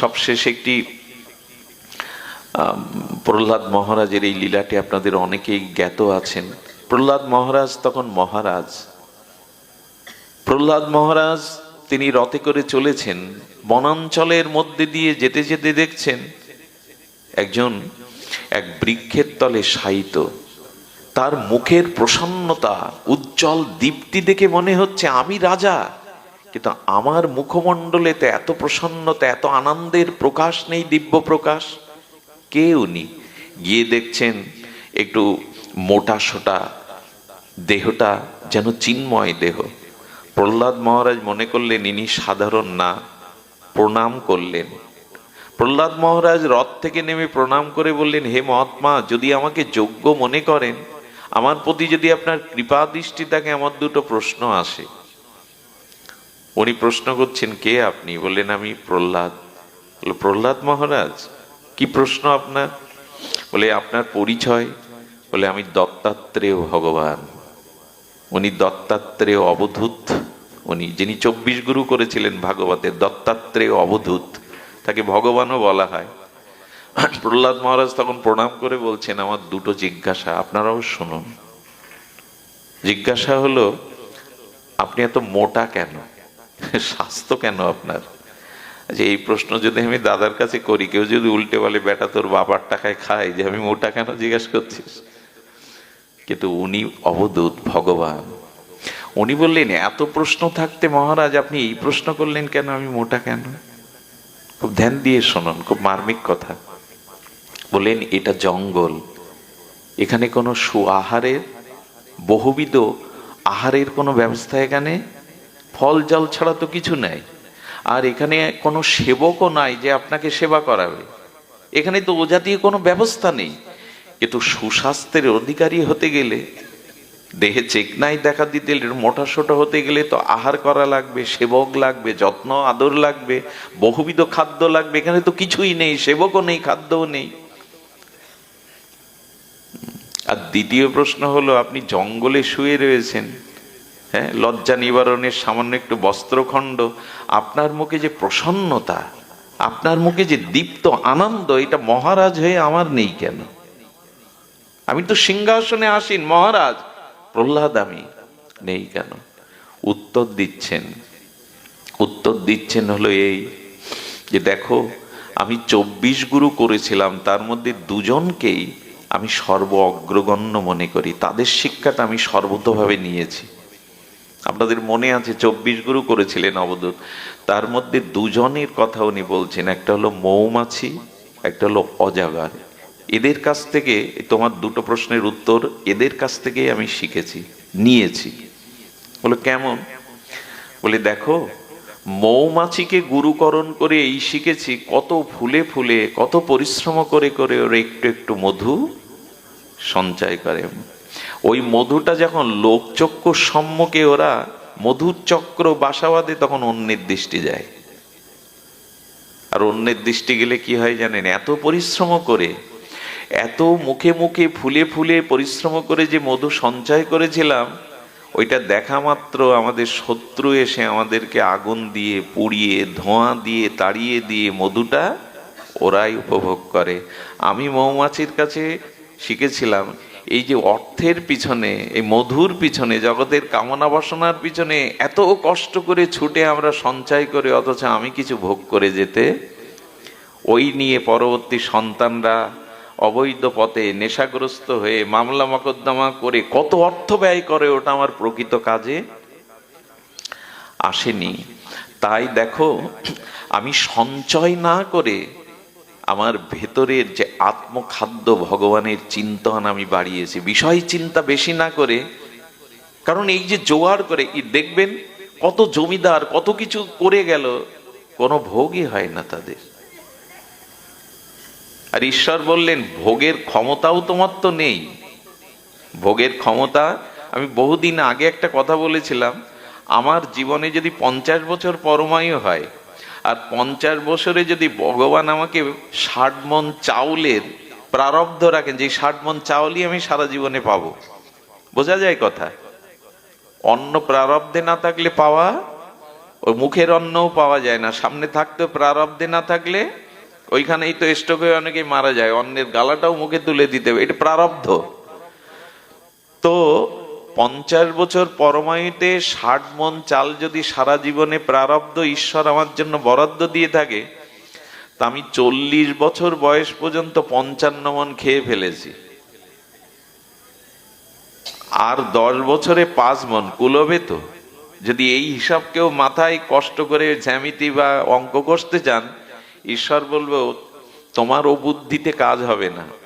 সবশেষে একটি প্রহ্লাদ মহারাজের এই লীলাটি আপনাদের অনেকেই জ্ঞাত আছেন। প্রহ্লাদ মহারাজ তখন মহারাজ। প্রহ্লাদ মহারাজ তিনি রথে করে চলেছেন, বনাঞ্চলের মধ্যে দিয়ে যেতে যেতে দেখছেন একজন, এক বৃক্ষের তলে শায়িত। তার মুখের প্রসন্নতা, উজ্জ্বল দীপ্তি দেখে মনে হচ্ছে, আমি রাজা। কিন্তু আমার মুখমণ্ডলেতে এত প্রসন্নতা, এত আনন্দের প্রকাশ নেই, দিব্য প্রকাশ। কে উনি গিয়ে দেখছেন একটু মোটা সোটা দেহটা যেন চিন্ময় দেহ। প্রহ্লাদ মহারাজ মনে করলেন, ইনি সাধারণ না, প্রণাম করলেন। প্রহ্লাদ মহারাজ রথ থেকে নেমে প্রণাম করে বললেন, হে মহাত্মা, যদি আমাকে যোগ্য মনে করেন, আমার প্রতি যদি আপনার কৃপা দৃষ্টি থাকে, আমার দুটো প্রশ্ন আসে। উনি প্রশ্ন করছেন, কে আপনি? বললেন, আমি প্রহ্লাদ। প্রহ্লাদ মহারাজ? কি প্রশ্ন আপনার? বলে, আপনার পরিচয়। বলে, আমি দত্তাত্রেয় ভগবান। উনি দত্তাত্রেয় অবধূত। উনি, যিনি চব্বিশ গুরু করেছিলেন ভাগবতের দত্তাত্রেয় অবধূত। তাকে ভগবানও বলা হয়। প্রহ্লাদ মহারাজ তখন প্রণাম করে বলছেন, আমার দুটো জিজ্ঞাসা, আপনারাও শুনুন। জিজ্ঞাসা হলো, আপনি এত মোটা কেন? স্বাস্থ্য কেন আপনার? যে এই প্রশ্ন যদি আমি দাদার কাছে করি, কেউ যদি উল্টে বলে, বেটা, তোর বাবার টাকায় খায় যে আমি মোটা কেন জিজ্ঞাসা করছিস? কিন্তু উনি অবদূত ভগবান। উনি বললেন, এত প্রশ্ন থাকতে মহারাজ, আপনি এই প্রশ্ন করলেন কেন? আমি মোটা কেন? খুব ধ্যান দিয়ে শুনুন, খুব মার্মিক কথা। বললেন, এটা জঙ্গল। এখানে কোনো সু আহারের বহুবিধ আহারের কোনো ব্যবস্থা এখানে ফল জল ছাড়া তো কিছু নাই। আর এখানে কোনো সেবকও নাই যে আপনাকে সেবা করাবে। এখানে তো ও দিয়ে কোনো ব্যবস্থা নেই। কিন্তু সুস্বাস্থ্যের অধিকারী হতে গেলে, দেহে চেকনাই দেখা দিতে মোটা সোটা হতে গেলে তো আহার করা লাগবে, সেবক লাগবে, যত্ন, আদর লাগবে, বহুবিধ খাদ্য লাগবে। এখানে তো কিছুই নেই, সেবকও নেই, খাদ্যও নেই। আর দ্বিতীয় প্রশ্ন হলো, আপনি জঙ্গলে শুয়ে রয়েছেন হ্যাঁ লজ্জা নিবারণের সামান্য একটু বস্ত্রখণ্ড, আপনার মুখে যে প্রসন্নতা, আপনার মুখে যে দীপ্ত আনন্দ, এটা মহারাজ হয়ে আমার নেই কেন? আমি তো সিংহাসনে আসিন, মহারাজ। প্রহ্লাদ, আমি নেই কেন? উত্তর দিচ্ছেন। উত্তর দিচ্ছেন হলো এই যে দেখো, আমি চব্বিশ গুরু করেছিলাম, তার মধ্যে দুজনকেই আমি সর্ব অগ্রগণ্য মনে করি। তাদের শিক্ষাটা আমি সর্বতভাবে নিয়েছি। আপনাদের মনে আছে, চব্বিশ গুরু করেছিলেন অবধূত তার মধ্যে দুজনের কথা উনি বলছেন, একটা হলো মৌমাছি, একটা হলো অজাগার। এদের কাছ থেকে তোমার দুটো প্রশ্নের উত্তর এদের কাছ থেকে আমি শিখেছি, নিয়েছি। বলে, কেমন? বলে, দেখো, মৌমাছিকে গুরুকরণ করে এই শিখেছি, কত ফুলে ফুলে, কত পরিশ্রম করে করে ওরা একটু একটু মধু সঞ্চয় করে। ওই মধুটা যখন লোকচক্ষু সম্মুখে ওরা মধুর চক্র বাসা বাঁধে তখন অন্যের দৃষ্টি যায়। আর অন্যের দৃষ্টি গেলে কি হয় জানেন? এত পরিশ্রম করে, এত মুখে মুখে ফুলে ফুলে পরিশ্রম করে যে মধু সঞ্চয় করেছিলাম, ওইটা দেখা মাত্র আমাদের শত্রু এসে আমাদেরকে আগুন দিয়ে পুড়িয়ে, ধোঁয়া দিয়ে, তাড়িয়ে দিয়ে মধুটা ওরাই উপভোগ করে। আমি মৌমাছির কাছে শিখেছিলাম এই যে অর্থের পিছনে, এই মধুর পিছনে, জগতের কামনা বাসনার পিছনে এত কষ্ট করে ছুটে আমরা সঞ্চয় করে, অথচ আমি কিছু ভোগ করে যেতে। ওই নিয়ে পরবর্তী সন্তানরা অবৈধ পথে নেশাগ্রস্ত হয়ে মামলা মকদ্দমা করে কত অর্থ ব্যয় করে ওটা আমার প্রকৃত কাজে? আসেনি। তাই দেখো, আমি সঞ্চয় না করে আমার ভেতরের যে আত্মখাদ্য ভগবানের চিন্তন আমি বাড়িয়েছি, বিষয় চিন্তা বেশি না করে, কারণ এই যে জোয়ার করে দেখবেন কত জমিদার, কত কিছু করে গেল, কোনো ভোগই হয় না তাদের। আর ঈশ্বর বললেন, ভোগের ক্ষমতাও তোমার তো নেই। ভোগের ক্ষমতা, আমি বহুদিন আগে একটা কথা বলেছিলাম, আমার জীবনে যদি পঞ্চাশ বছর পরমায়ু হয় আর পঞ্চাশ বছরে যদি ভগবান আমাকে ষাট মন চাউলের প্রারব্ধ রাখেন, যে ষাট মন চাউলই আমি সারা জীবনে পাবো। বোঝা যায় কথা? অন্য প্রারব্ধে না থাকলে পাওয়া, ওই মুখের অন্নও পাওয়া যায় না। সামনে থাকতে প্রারব্ধে না থাকলে ওইখানেই তো স্ট্রোক হয়ে অনেকে মারা যায়। অন্যের গালাটাও মুখে তুলে দিতে হবে। এটা প্রারব্ধ। তো পঞ্চাশ বছর পরমায়ুতে ষাট মন চাল যদি সারা জীবনে প্রারব্ধ ঈশ্বর আমার জন্য বরাদ্দ দিয়ে থাকে, তা আমি চল্লিশ বছর বয়স পর্যন্ত পঞ্চান্ন মন খেয়ে ফেলেছি। আর দশ বছরে পাঁচ মন কুলবে তো। যদি এই হিসাব কেউ মাথায় কষ্ট করে জ্যামিতি বা অঙ্ক কষতে চান, ঈশ্বর বলব, তোমার ও বুদ্ধিতে কাজ হবে না।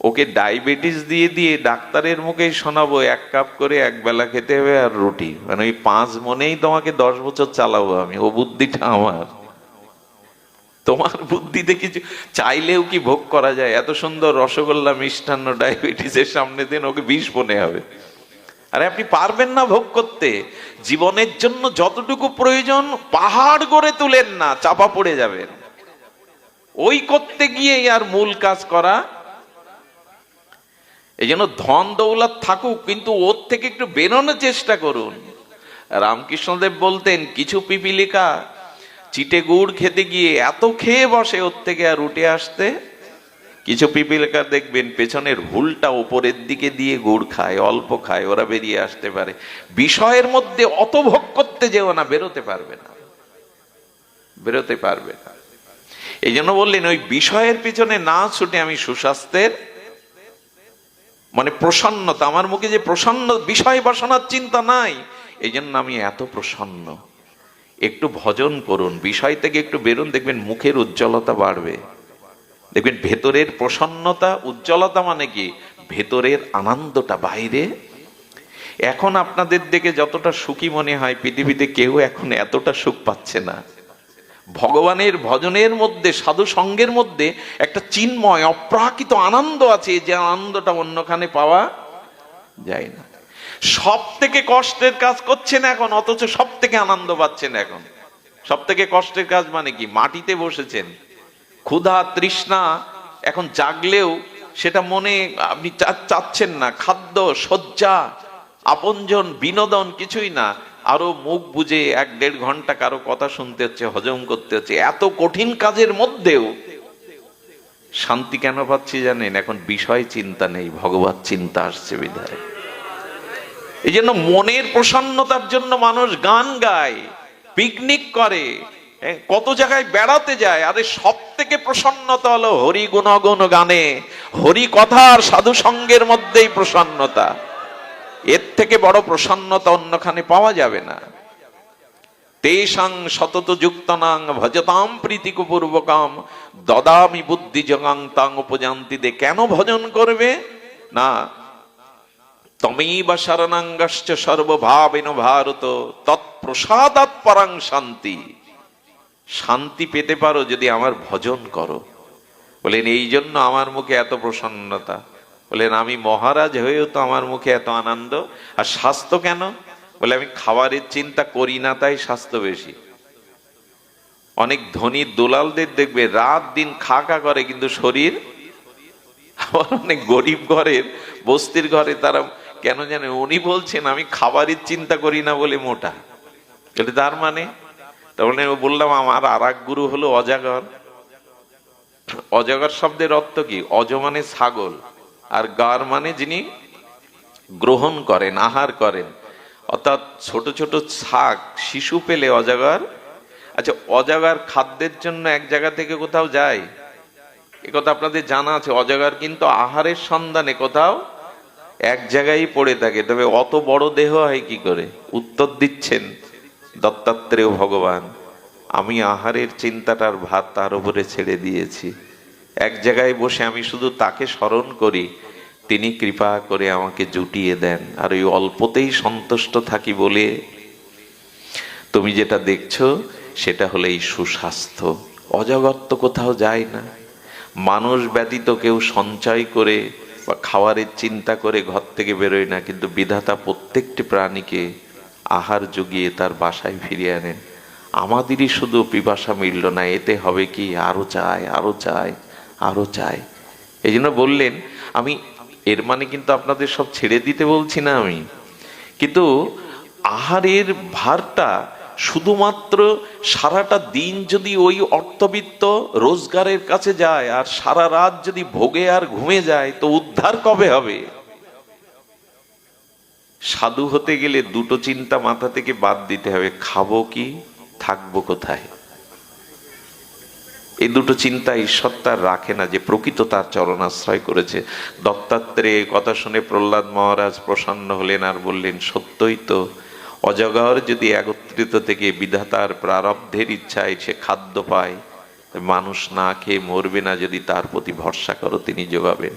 ওকে ডায়াবেটিস দিয়ে দিয়ে ডাক্তারের মুখেই শোনাবো, এক কাপ করে এক বেলা খেতে হবে আর রুটি। মানে ওই পাঁচ মনেই তোমাকে দশ বছর চালাবো আমি, ও বুদ্ধিটা আমার। তোমার বুদ্ধিতে কিছু, চাইলেও কি ভোগ করা যায়? এত সুন্দর রসগোল্লা মিষ্টান্ন ডায়াবেটিসের সামনে দিন ওকে বিষ মনে হবে। আরে আপনি পারবেন না ভোগ করতে। জীবনের জন্য যতটুকু প্রয়োজন, পাহাড় গড়ে তুলেন না, চাপা পড়ে যাবেন। ওই করতে গিয়ে আর মূল কাজ করা এই জন্য ধন দৌলত থাকুক, কিন্তু ওর থেকে একটু বেরোনোর চেষ্টা করুন। রামকৃষ্ণদেব বলতেন, কিছু পিপিলিকা, চিটে গুড় খেতে গিয়ে এত খেয়ে বসে ওর থেকে আর উঠে আসতে? কিছু পিপিলিকা দেখবেন, পেছনের হুলটা উপরের দিকে দিয়ে গুড় খায়, অল্প খায়, ওরা বেরিয়ে আসতে পারে। বিষয়ের মধ্যে অত ভোগ করতে যেও না, বেরোতে পারবে না। বেরোতে পারবে না। এই জন্য বললেন, ওই বিষয়ের পিছনে না ছুটে আমি সুস্বাস্থ্যের মানে প্রসন্নতা, আমার মুখে যে প্রসন্ন বিষয় বাসনার চিন্তা নাই এই জন্য আমি এত প্রসন্ন। একটু ভজন করুন, বিষয় থেকে একটু বেরুন, দেখবেন মুখের উজ্জ্বলতা বাড়বে। দেখবেন ভেতরের প্রসন্নতা, উজ্জ্বলতা মানে কি? ভেতরের আনন্দটা বাইরে। এখন আপনাদের দেখে যতটা সুখী মনে হয়, পৃথিবীতে কেউ এখন এতটা সুখ পাচ্ছে না। ভগবানের ভজনের মধ্যে, সাধু সঙ্গের মধ্যে একটা চিন্ময়, অপ্রাকৃত আনন্দ আছে যে আনন্দটা অন্যখানে পাওয়া যায় না। সব থেকে কষ্টের কাজ করছেন এখন, অথচ সব থেকে আনন্দ পাচ্ছেন এখন। সব থেকে কষ্টের কাজ মানে কি? মাটিতে বসেছেন। ক্ষুধা, তৃষ্ণা এখন জাগলেও সেটা মনে আপনি চাচ্ছেন না। খাদ্য, শয্যা, আপনজন, বিনোদন কিছুই না। আরও মুখ বুঝে এক দেড় ঘণ্টা কারও কথা শুনতে হচ্ছে হজম করতে হচ্ছে। এত কঠিন কাজের মধ্যেও শান্তি কেন পাচ্ছি জানেন? এখন বিষয় চিন্তা নেই ভগবত চিন্তা আসছে বিধায়। এই জন্য মনের প্রসন্নতার জন্য মানুষ গান গায় পিকনিক করে হ্যাঁ, কত জায়গায় বেড়াতে যায় আরে সব থেকে প্রসন্নতা হলো হরি গুণগুণ গানে। হরি কথার সাধু সঙ্গের মধ্যেই প্রসন্নতা। এর থেকে বড় প্রসন্নতা অন্যখানে পাওয়া যাবে না। তেষাং সতত যুক্তনাং ভজতাম প্রীতিকপূর্বকাম দদামি বুদ্ধি জগাং তাং উপজান্তি দে। কেন ভজন করবে? না, তমেইব শরণাঙ্গশ্চ সর্বভাবেন ভারত, তৎপ্রসাদাৎ পরাং শান্তি। শান্তি পেতে পারো যদি আমার ভজন করো। বলেন এই জন্য আমার মুখে এত প্রসন্নতা। বলেন, আমি মহারাজ হয়েও তো আমার মুখে এত আনন্দ, আর স্বাস্থ্য কেন? বলে, আমি খাবারের চিন্তা করি না, তাই স্বাস্থ্য বেশি। অনেক ধনী দুলালদের দেখবে, রাত দিন খাকা করে কিন্তু শরীর। আবার অনেক গরিব ঘরের, বস্তির ঘরে তারা কেন জানে, উনি বলছেন, আমি খাবারের চিন্তা করি না বলে মোটা। বলে, তার মানে? আমি বললাম, আমার আর এক গুরু হলো অজাগর। অজাগর শব্দের অর্থ কি? অজ মানে ছাগল। আর গার মানে যিনি গ্রহণ করেন, আহার করেন। অর্থাৎ ছোট ছোট শাক, শিশু পেলে অজাগর। আচ্ছা অজাগর খাদ্যের জন্য এক জায়গা থেকে কোথাও যায়? কথা আপনাদের জানা আছে, অজাগর কিন্তু আহারের সন্ধানে কোথাও এক জায়গায় পড়ে থাকে। তবে অত বড় দেহ হয় কি করে? উত্তর দিচ্ছেন দত্তাত্রেয় ভগবান, আমি আহারের চিন্তাটার ভাত তার উপরে ছেড়ে দিয়েছি। এক জায়গায় বসে আমি শুধু তাকে স্মরণ করি, তিনি কৃপা করে আমাকে জুটিয়ে দেন। আর ওই অল্পতেই সন্তুষ্ট থাকি বলে, তুমি যেটা দেখছ, সেটা হলো এই সুস্বাস্থ্য। অজগত্ব কোথাও যায় না। মানুষ ব্যতীত কেউ সঞ্চয় করে বা খাওয়ারের চিন্তা করে ঘর থেকে বেরোয় না, কিন্তু বিধাতা প্রত্যেকটি প্রাণীকে আহার জুগিয়ে তার বাসায় ফিরিয়ে আনেন। আমাদেরই শুধু পিপাসা মিলল না, এতে হবে কি? আরও চায়, আরও চাই আরও চাই। এই জন্য বললেন, আমি এর মানে কিন্তু আপনাদের সব ছেড়ে দিতে বলছি না আমি। কিন্তু আহারের ভারটা শুধুমাত্র সারাটা দিন যদি ওই অর্থবিত্ত রোজগারের কাছে যায় আর সারা রাত যদি ভোগে আর ঘুমে যায়, তো উদ্ধার কবে হবে? সাধু হতে গেলে দুটো চিন্তা মাথা থেকে বাদ দিতে হবে, খাব কি, থাকব কোথায়? এই দুটো চিন্তা ঈশ্বর তার রাখে না যে প্রকৃত তার চরণাশ্রয় করেছে। দত্তাত্রে কথা শুনে প্রহ্লাদ মহারাজ প্রসন্ন হলেন আর বললেন, সত্যই তো, অজগর যদি একত্রিত থেকে বিধাতার প্রারব্ধের ইচ্ছায় সে খাদ্য পায় মানুষ না খেয়ে মরবে না যদি তার প্রতি ভরসা করো, তিনি যোগাবেন